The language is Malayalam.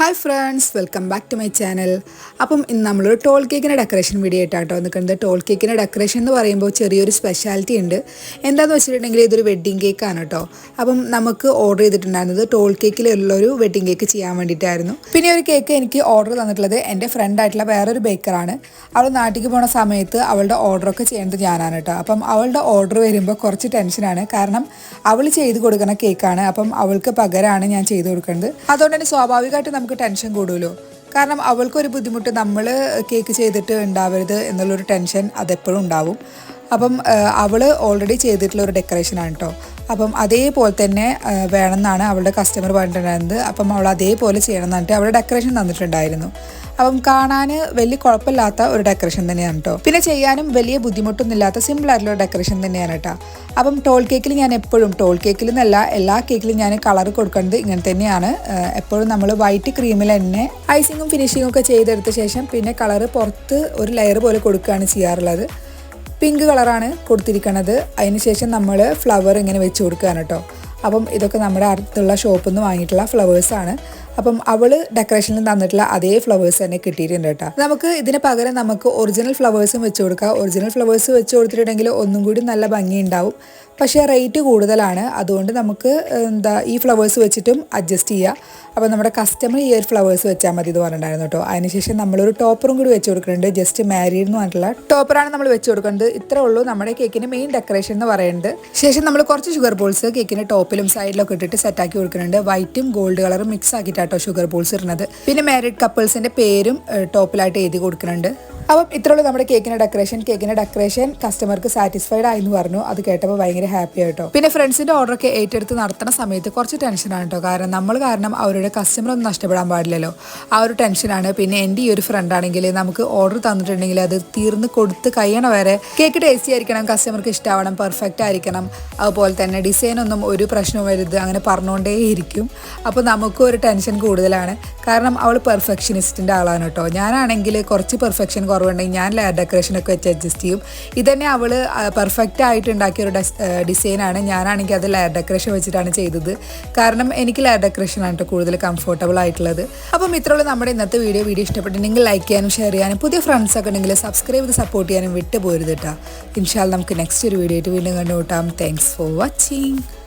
Hi friends welcome back to my channel അപ്പം ഇന്ന് നമ്മളൊരു ടോൾ കേക്കിന്റെ ഡെക്കറേഷൻ വീഡിയോ ആയിട്ടാണ് കേട്ടോ നിൽക്കുന്നത് ടോൾ കേക്കിന്റെ ഡെക്കറേഷൻ എന്ന് പറയുമ്പോൾ ചെറിയൊരു സ്പെഷ്യാലിറ്റി ഉണ്ട്. എന്താണെന്ന് വെച്ചിട്ടുണ്ടെങ്കിൽ ഇതൊരു വെഡ്ഡിങ് കേക്കാണ് കേട്ടോ. അപ്പം നമുക്ക് ഓർഡർ ചെയ്തിട്ടുണ്ടായിരുന്നത് ടോൾ കേക്കിലുള്ളൊരു വെഡ്ഡിങ് കേക്ക് ചെയ്യാൻ വേണ്ടിയിട്ടായിരുന്നു. പിന്നെ ഒരു കേക്ക് എനിക്ക് ഓർഡർ തന്നിട്ടുള്ളത് എന്റെ ഫ്രണ്ടായിട്ടുള്ള വേറൊരു ബേക്കറാണ് അവൾ നാട്ടിലേക്ക് പോണ സമയത്ത് അവളുടെ ഓർഡറൊക്കെ ചെയ്യേണ്ടത് ഞാനാണ് കേട്ടോ. അപ്പം അവളുടെ ഓർഡർ വരുമ്പോൾ കുറച്ച് ടെൻഷനാണ് കാരണം അവൾ ചെയ്ത് കൊടുക്കുന്ന കേക്കാണ് അപ്പം അവൾക്ക് പകരമാണ് ഞാൻ ചെയ്ത് കൊടുക്കുന്നത്. അതുകൊണ്ട് തന്നെ സ്വാഭാവികമായിട്ട് നമുക്ക് ടെൻഷൻ കൂടുമല്ലോ കാരണം അവൾക്കൊരു ബുദ്ധിമുട്ട് നമ്മൾ കേക്ക് ചെയ്തിട്ട് ഉണ്ടാവരുത് എന്നുള്ളൊരു ടെൻഷൻ അതെപ്പോഴും ഉണ്ടാവും. അപ്പം അവൾ ഓൾറെഡി ചെയ്തിട്ടുള്ള ഒരു ഡെക്കറേഷനാണ് കേട്ടോ അപ്പം അതേപോലെ തന്നെ വേണമെന്നാണ് അവളുടെ കസ്റ്റമർ പറഞ്ഞിട്ടുണ്ടായിരുന്നത്. അപ്പം അവൾ അതേപോലെ ചെയ്യണം എന്നിട്ട് അവളുടെ ഡെക്കറേഷൻ തന്നിട്ടുണ്ടായിരുന്നു. അപ്പം കാണാൻ വലിയ കുഴപ്പമില്ലാത്ത ഒരു ഡെക്കറേഷൻ തന്നെയാണ് കേട്ടോ പിന്നെ ചെയ്യാനും വലിയ ബുദ്ധിമുട്ടൊന്നും ഇല്ലാത്ത സിമ്പിൾ ആയിട്ടുള്ള ഡെക്കറേഷൻ തന്നെയാണ് കേട്ടോ അപ്പം ടോൾ കേക്കിൽ ഞാൻ എപ്പോഴും ടോൾ കേക്കിൽ നിന്നല്ല എല്ലാ കേക്കിലും ഞാൻ കളർ കൊടുക്കേണ്ടത് ഇങ്ങനെ തന്നെയാണ്. എപ്പോഴും നമ്മൾ വൈറ്റ് ക്രീമിൽ തന്നെ ഐസിങ്ങും ഫിനിഷിങ്ങും ഒക്കെ ചെയ്തെടുത്ത ശേഷം പിന്നെ കളർ പുറത്ത് ഒരു ലെയർ പോലെ കൊടുക്കുകയാണ് ചെയ്യാറുള്ളത്. പിങ്ക് കളറാണ് കൊടുത്തിരിക്കുന്നത് അതിനുശേഷം നമ്മൾ ഫ്ലവർ ഇങ്ങനെ വെച്ച് കൊടുക്കുകയാണ് കേട്ടോ അപ്പം ഇതൊക്കെ നമ്മുടെ അടുത്തുള്ള ഷോപ്പിൽ നിന്ന് വാങ്ങിയിട്ടുള്ള ഫ്ലവേഴ്സാണ് അപ്പം അവൾ ഡെക്കറേഷനിൽ തന്നിട്ടുള്ള അതേ ഫ്ലവേഴ്സ് തന്നെ കിട്ടിയിട്ടുണ്ട് കേട്ടോ. നമുക്ക് ഇതിന് പകരം നമുക്ക് ഒറിജിനൽ ഫ്ലവേഴ്സും വെച്ച് കൊടുക്കാം. ഒറിജിനൽ ഫ്ലവേഴ്സ് വെച്ച് കൊടുത്തിട്ടുണ്ടെങ്കിൽ ഒന്നും കൂടി നല്ല ഭംഗി ഉണ്ടാവും പക്ഷേ റേറ്റ് കൂടുതലാണ്. അതുകൊണ്ട് നമുക്ക് എന്താ ഈ ഫ്ലവേഴ്സ് വെച്ചിട്ടും അഡ്ജസ്റ്റ് ചെയ്യുക അപ്പോൾ നമ്മുടെ കസ്റ്റമർ ഈ ഒരു ഫ്ലവേഴ്സ് വെച്ചാൽ മതി എന്ന് പറഞ്ഞിട്ടുണ്ടായിരുന്നു കേട്ടോ. അതിനുശേഷം നമ്മളൊരു ടോപ്പറും കൂടി വെച്ച് കൊടുക്കുന്നുണ്ട്. ജസ്റ്റ് മാരീഡ് എന്ന് പറഞ്ഞിട്ടുള്ള ടോപ്പറാണ് നമ്മൾ വെച്ച് കൊടുക്കുന്നത്. ഇത്രേ ഉള്ളൂ നമ്മുടെ കേക്കിന് മെയിൻ ഡെക്കറേഷൻ എന്ന് പറയുന്നത്. ശേഷം നമ്മൾ കുറച്ച് ഷുഗർ ബോൾസ് കേക്കിന്റെ ടോപ്പിലും സൈഡിലൊക്കെ ഇട്ടിട്ട് സെറ്റാക്കി കൊടുക്കുന്നുണ്ട്. വൈറ്റും ഗോൾഡ് കളറും മിക്സ് ആക്കിയിട്ടാട്ടോ ഷുഗർ ബോൾസ് ഇടുന്നത്. പിന്നെ മാരീഡ് കപ്പിൾസിന്റെ പേരും ടോപ്പിലായിട്ട് എഴുതി കൊടുക്കുന്നുണ്ട്. അപ്പം ഇത്രയുള്ളൂ നമ്മുടെ കേക്കിന്റെ ഡെക്കറേഷൻ കേക്കിന്റെ ഡെക്കറേഷൻ കസ്റ്റമർക്ക് സാറ്റിസ്ഫൈഡ് ആയി എന്ന് പറഞ്ഞു. അത് കേട്ടപ്പോൾ ഭയങ്കര ഹാപ്പി ആയിട്ടോ. പിന്നെ ഫ്രണ്ട്സിന്റെ ഓർഡർ ഒക്കെ ഏറ്റെടുത്ത് നടത്തുന്ന സമയത്ത് കുറച്ച് ടെൻഷനാണ് കേട്ടോ കാരണം നമ്മൾ കാരണം അവരുടെ കസ്റ്റമർ ഒന്നും നഷ്ടപ്പെടാൻ പാടില്ലല്ലോ. ആ ഒരു ടെൻഷനാണ് പിന്നെ എന്റെ ഈ ഒരു ഫ്രണ്ട് ആണെങ്കിൽ നമുക്ക് ഓർഡർ തന്നിട്ടുണ്ടെങ്കിൽ അത് തീർന്ന് കൊടുത്ത് കഴിയണ വരെ കേക്ക് ടേസ്റ്റി ആയിരിക്കണം കസ്റ്റമർക്ക് ഇഷ്ടമാവണം പെർഫെക്റ്റ് ആയിരിക്കണം. അതുപോലെ തന്നെ ഡിസൈൻ ഒന്നും ഒരു പ്രശ്നവും വരുത് അങ്ങനെ പറഞ്ഞുകൊണ്ടേ ഇരിക്കും. അപ്പോൾ നമുക്കും ഒരു ടെൻഷൻ കൂടുതലാണ്. കാരണം അവൾ പെർഫെക്ഷനിസ്റ്റിന്റെ ആളാണ് കേട്ടോ ഞാനാണെങ്കിൽ കുറച്ച് പെർഫെക്ഷൻ കുറവുണ്ടെങ്കിൽ ഞാൻ ലെയർ ഡെക്കറേഷനൊക്കെ വെച്ച് അഡ്ജസ്റ്റ് ചെയ്യും. ഇതന്നെ അവൾ പെർഫെക്റ്റ് ആയിട്ട് ഉണ്ടാക്കിയ ഒരു ഡിസൈനാണ് ഞാനാണെങ്കിൽ അത് ലെയർ ഡെക്കറേഷൻ വെച്ചിട്ടാണ് ചെയ്തത്. കാരണം എനിക്ക് ലെയർ ഡെക്കറേഷൻ ആണ് കൂടുതൽ കംഫർട്ടബിൾ ആയിട്ടുള്ളത്. അപ്പം ഇത്രയുള്ള നമ്മുടെ ഇന്നത്തെ വീഡിയോ വീഡിയോ ഇഷ്ടപ്പെട്ടിട്ടുണ്ടെങ്കിൽ ലൈക്ക് ചെയ്യാനും ഷെയർ ചെയ്യാനും പുതിയ ഫ്രണ്ട്സ് ഒക്കെ ഉണ്ടെങ്കിൽ സബ്സ്ക്രൈബ് ചെയ്ത് സപ്പോർട്ട് ചെയ്യാനും വിട്ടു പോരുത് കേട്ടോ ഇൻഷാൽ നമുക്ക് നെക്സ്റ്റ് ഒരു വീഡിയോ ആയിട്ട് വീണ്ടും കണ്ടുകൂട്ടാം താങ്ക്സ് ഫോർ വാച്ചിങ്